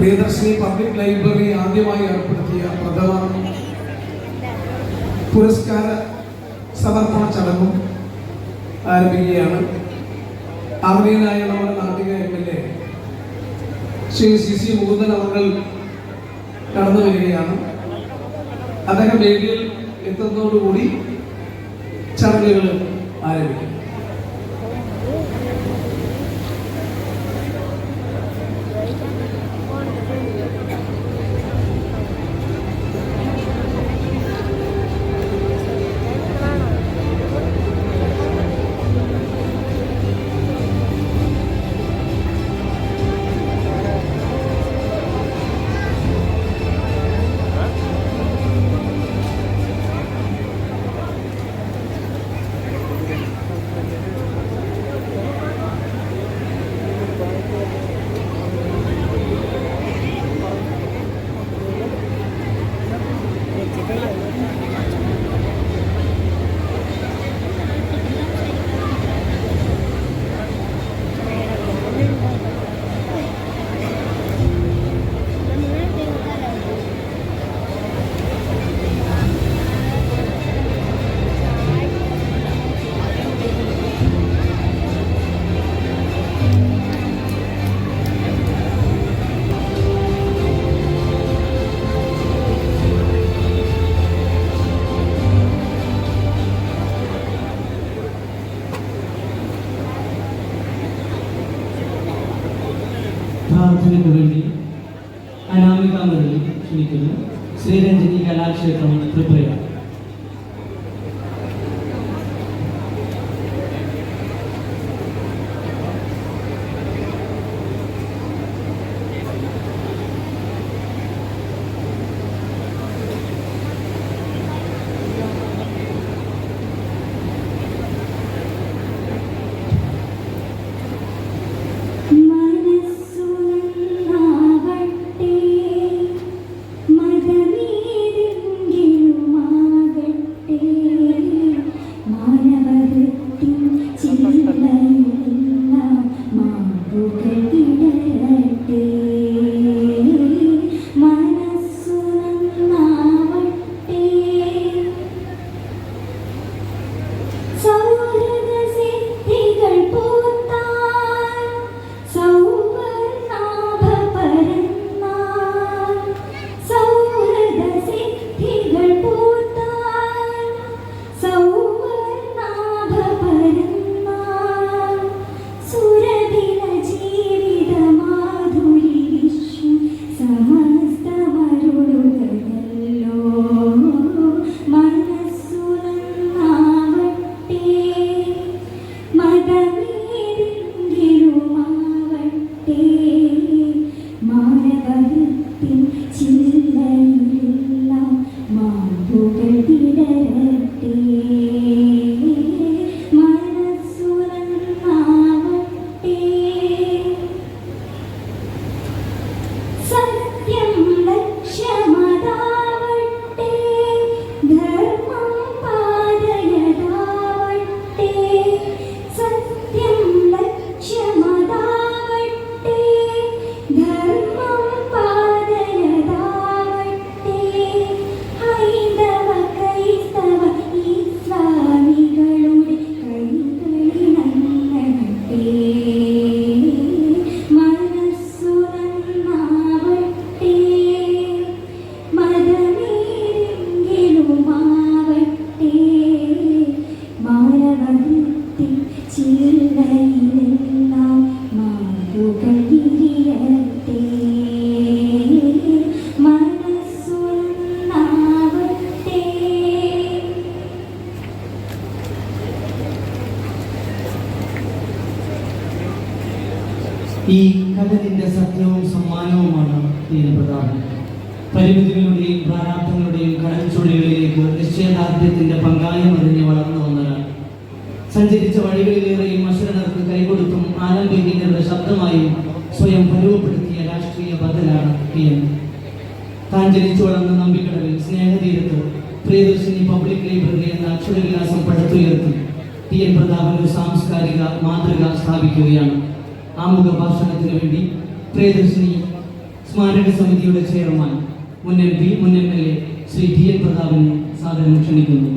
Priyadarshini public library ആദ്യമായി ഏർപ്പെടുത്തിയ പ്രഥമ പുരസ്കാര സമർപ്പണ ചടങ്ങും ആരംഭിക്കുകയാണ്. ആദരണീയനായ നമ്മുടെ Nattika M L A Shri C C Mukundan അവർ കടന്നു വരികയാണ്. അദ്ദേഹം വേദിയിൽ എത്തുന്നതോടുകൂടി ചടങ്ങുകൾ ആരംഭിക്കും പ്രാർത്ഥനയ്ക്ക് വേണ്ടി അനാമിക മുരളി ക്ഷണിക്കുന്നു. ശ്രീരഞ്ജനി കലാക്ഷേത്രമാണ് ത്രിപുര ഈ കഥലിന്റെ സത്യവും സമ്മാനവുമാണ് ദീനപ്രതാപൻ പരിമിതികളുടെയും പ്രാരാബ്ദങ്ങളുടെയും കടൽച്ചുഴികളിലേക്ക് നിശ്ചയദാർഢ്യത്തിന്റെ പങ്കായം അറിഞ്ഞ് വളർന്നു വന്നൊരാൾ സഞ്ചരിച്ച വഴികളിലേറെയും മത്സരങ്ങൾക്ക് കൈകൊടുത്തും ആലംബിക്കുന്നവരുടെ ശബ്ദമായും സ്വയം പരുവപ്പെടുത്തിയ രാഷ്ട്രീയ ബദലാണ് പി എം താൻ ജനിച്ചു വളർന്ന നമ്പിക്കടവിൽ സ്നേഹതീരത്ത് പ്രിയദർശിനി പബ്ലിക് ലൈബ്രറി എന്ന അക്ഷരവിലാസം പടുത്തുയർത്തി. ടി എൻ പ്രതാപൻ ഒരു സാംസ്കാരിക മാതൃക സ്ഥാപിക്കുകയാണ്. ആമുഖ ഭാഷണത്തിന് വേണ്ടി പ്രിയദർശിനി സ്മാരക സമിതിയുടെ ചെയർമാൻ മുൻ എം പി മുൻ M L A Shri T N പ്രതാപനെ സാദരം ക്ഷണിക്കുന്നു.